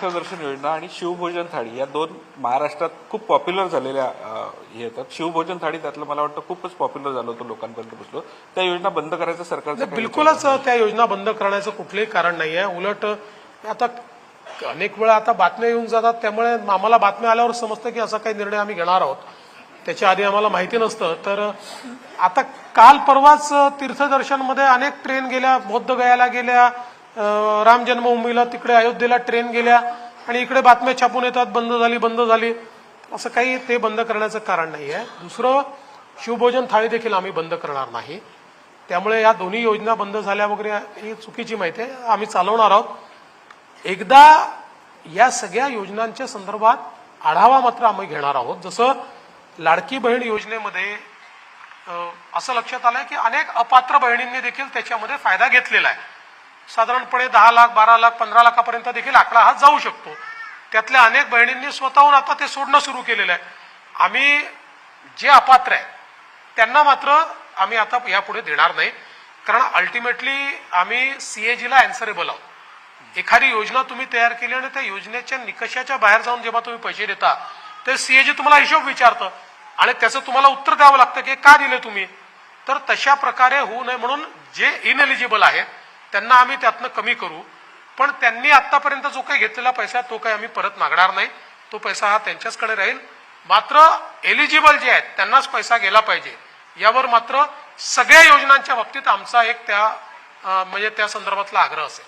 तीर्थदर्शन योजना आणि शिवभोजन थाळी या दोन महाराष्ट्रात खूप पॉप्युलर झालेल्या हे येतात. शिवभोजन थाळी त्यातलं मला वाटतं खूपच पॉप्युलर झालं होतं लोकांपर्यंत पोहोचलो. त्या योजना बंद करायचं सरकारचं काही बिलकुलच त्या योजना बंद करण्याचं कुठलंही कारण नाही आहे उलट आता अनेक वेळा आता बातम्या येऊन जातात त्यामुळे आम्हाला बातम्या आल्यावर समजतं की असा काही निर्णय आम्ही घेणार आहोत. त्याच्या आधी आम्हाला माहिती नसतं. तर आता काल परवाच तीर्थदर्शनमध्ये अनेक ट्रेन गेल्या बौद्धगयाला गेल्या अं, राम जन्मभूमीला तिकडे अयोध्येला ट्रेन गेल्या आणि इकडे बातम्या छापून येतात बंद झाली बंद झाली. असं काही ते बंद करण्याचं कारण नाही आहे दुसरं शिवभोजन थाळी देखील आम्ही बंद करणार नाही. त्यामुळे या दोन्ही योजना बंद झाल्या वगैरे ही चुकीची माहिती आहे. आम्ही चालवणार आहोत. एकदा या सगळ्या योजनांच्या संदर्भात आढावा मात्र आम्ही घेणार आहोत. जसं लाडकी बहीण योजनेमध्ये असं लक्षात आलंय की अनेक अपात्र बहिणींनी देखील त्याच्यामध्ये फायदा घेतलेला आहे. साधारणपणे दहा लाख बारा लाख पंधरा लाखापर्यंत देखील आकडा हा जाऊ शकतो. त्यातल्या अनेक बहिणींनी स्वतःहून आता ते सोडणं सुरू केलेलं आहे. आम्ही जे अपात्र आहे त्यांना मात्र आम्ही आता यापुढे देणार नाही. कारण अल्टिमेटली आम्ही सीएजीला अँसरेबल आहोत. एखादी योजना तुम्ही तयार केली आणि त्या योजनेच्या निकषाच्या बाहेर जाऊन जेव्हा तुम्ही पैसे देता तर सीएजी तुम्हाला हिशोब विचारतं आणि त्याचं तुम्हाला उत्तर द्यावं लागतं की का दिले तुम्ही? तर तशा प्रकारे होऊ नये म्हणून जे इनएलिजिबल आहेत त्यांना आम्ही त्यातनं कमी करू. पण त्यांनी आतापर्यंत जो काही घेतलेला पैसा तो काही आम्ही परत मागणार नाही. तो पैसा हा त्यांच्याचकडे राहील. मात्र एलिजिबल जे आहेत त्यांनाच पैसा गेला पाहिजे. यावर मात्र सगळ्या योजनांच्या बाबतीत आमचा एक त्या म्हणजे त्या संदर्भातला आग्रह असेल.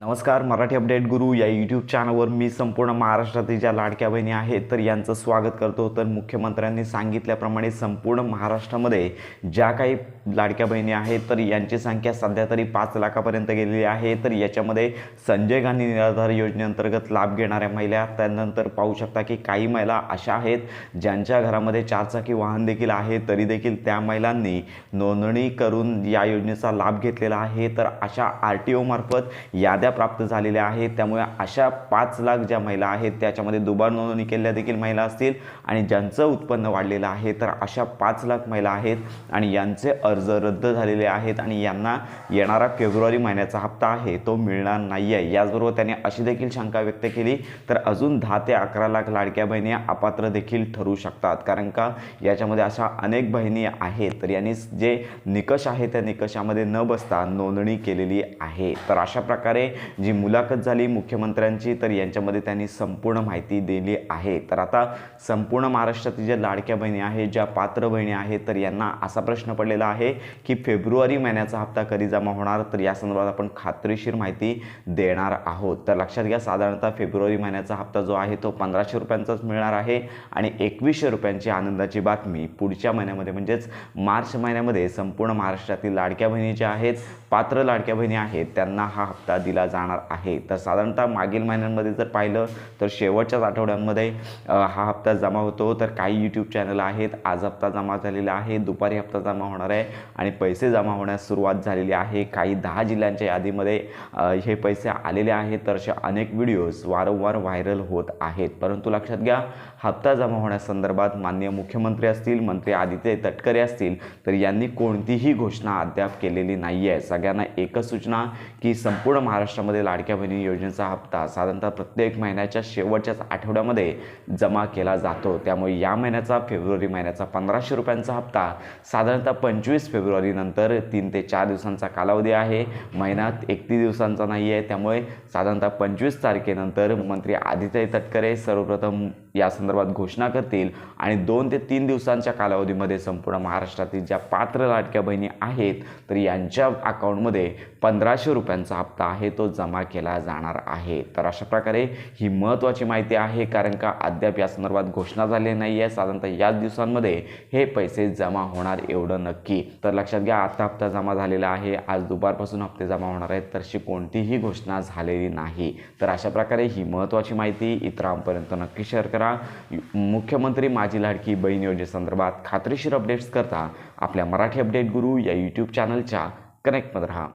नमस्कार मराठी अपडेट गुरु या यूट्यूब चॅनलवर मी संपूर्ण महाराष्ट्रातील ज्या लाडक्या बहिणी आहेत तर यांचं स्वागत करतो. तर मुख्यमंत्र्यांनी सांगितल्याप्रमाणे संपूर्ण महाराष्ट्रामध्ये ज्या काही लाडक्या बहिणी आहेत तर यांची संख्या सध्या तरी पाच लाखापर्यंत गेलेली आहे. तर याच्यामध्ये संजय गांधी निराधार योजनेअंतर्गत लाभ घेणाऱ्या महिला त्यानंतर पाहू शकता की काही महिला अशा आहेत ज्यांच्या घरामध्ये चारचाकी वाहन देखील आहे तरी देखील त्या महिलांनी नोंदणी करून या योजनेचा लाभ घेतलेला आहे. तर अशा आर टी ओमार्फत याद्या प्राप्त झालेल्या आहेत. त्यामुळे अशा पाच लाख ज्या महिला आहेत त्याच्यामध्ये दुबार नोंदणी केलेल्या देखील महिला असतील आणि ज्यांचं उत्पन्न वाढलेलं आहे तर अशा पाच लाख महिला आहेत आणि यांचे अर्ज रद्द झालेले आहेत आणि यांना येणारा फेब्रुवारी महिन्याचा हप्ता आहे तो मिळणार नाही आहे. याचबरोबर त्याने अशी देखील शंका व्यक्त केली तर अजून दहा ते अकरा लाख लाडक्या बहिणी अपात्र देखील ठरू शकतात. कारण का? याच्यामध्ये अशा अनेक बहिणी आहेत तर यांनी जे निकष आहे त्या निकषामध्ये न बसता नोंदणी केलेली आहे. तर अशा प्रकारे जी मुलाखत झाली मुख्यमंत्र्यांची तर यांच्यामध्ये त्यांनी संपूर्ण माहिती दिली आहे. तर आता संपूर्ण महाराष्ट्रातील ज्या लाडक्या बहिणी आहेत ज्या पात्र बहिणी आहेत तर यांना असा प्रश्न पडलेला आहे की फेब्रुवारी महिन्याचा हप्ता कधी जमा होणार? तर या संदर्भात आपण खात्रीशीर माहिती देणार आहोत. तर लक्षात घ्या साधारणतः फेब्रुवारी महिन्याचा हप्ता जो आहे तो पंधराशे रुपयांचाच मिळणार आहे आणि एकवीसशे रुपयांची आनंदाची बातमी पुढच्या महिन्यामध्ये म्हणजेच मार्च महिन्यामध्ये संपूर्ण महाराष्ट्रातील लाडक्या बहिणी ज्या आहेत पात्र लाडक्या बहिणी आहेत त्यांना हा हप्ता दिला जाणार आहे. तर साधारणतः मागील महिन्यांमध्ये जर पाहिलं तर शेवटच्याच आठवड्यांमध्ये हा हप्ता जमा होतो. तर काही यूट्यूब चॅनल आहेत. आज हप्ता जमा झालेला आहे दुपारी हप्ता जमा होणार आहे आणि पैसे जमा होण्यास सुरुवात झालेली आहे. काही दहा जिल्ह्यांच्या यादीमध्ये हे पैसे आलेले आहेत. तर असे अनेक व्हिडिओज वारंवार व्हायरल होत आहेत. परंतु लक्षात घ्या हप्ता जमा होण्यासंदर्भात माननीय मुख्यमंत्री असतील मंत्री आदित्य तटकरे असतील तर यांनी कोणतीही घोषणा अद्याप केलेली नाही आहे सगळ्यांना एकच सूचना की संपूर्ण महाराष्ट्र महाराष्ट्रामध्ये लाडक्या बहिणी योजनेचा हप्ता साधारणतः प्रत्येक महिन्याच्या शेवटच्याच आठवड्यामध्ये जमा केला जातो. त्यामुळे या महिन्याचा फेब्रुवारी महिन्याचा पंधराशे रुपयांचा हप्ता साधारणतः पंचवीस फेब्रुवारीनंतर तीन ते चार दिवसांचा कालावधी आहे. महिन्यात एकतीस दिवसांचा नाही आहे. त्यामुळे साधारणतः पंचवीस तारखेनंतर मंत्री आदित्य तटकरे सर्वप्रथम या संदर्भात घोषणा करतील आणि दोन ते तीन दिवसांच्या कालावधीमध्ये संपूर्ण महाराष्ट्रातील ज्या पात्र लाडक्या बहिणी आहेत तर यांच्या अकाउंटमध्ये पंधराशे रुपयांचा हप्ता आहे. तो जमा केला जाणार आहे. तर अशा प्रकारे ही महत्त्वाची माहिती आहे कारण का अद्याप या संदर्भात घोषणा झाली नाही आहे साधारणतः याच दिवसांमध्ये हे पैसे जमा होणार एवढं नक्की. तर लक्षात घ्या आता हप्ता जमा झालेला आहे. आज दुपारपासून हप्ते जमा होणार आहेत. तर अशी कोणतीही घोषणा झालेली नाही. तर अशा प्रकारे ही महत्त्वाची माहिती इतरांपर्यंत नक्की शेअर करा. मुख्यमंत्री माझी लाडकी बहीण योजनेसंदर्भात खात्रीशीर अपडेट्स करता आपल्या मराठी अपडेट गुरु या यूट्यूब चॅनलच्या कनेक्टमध्ये राहा.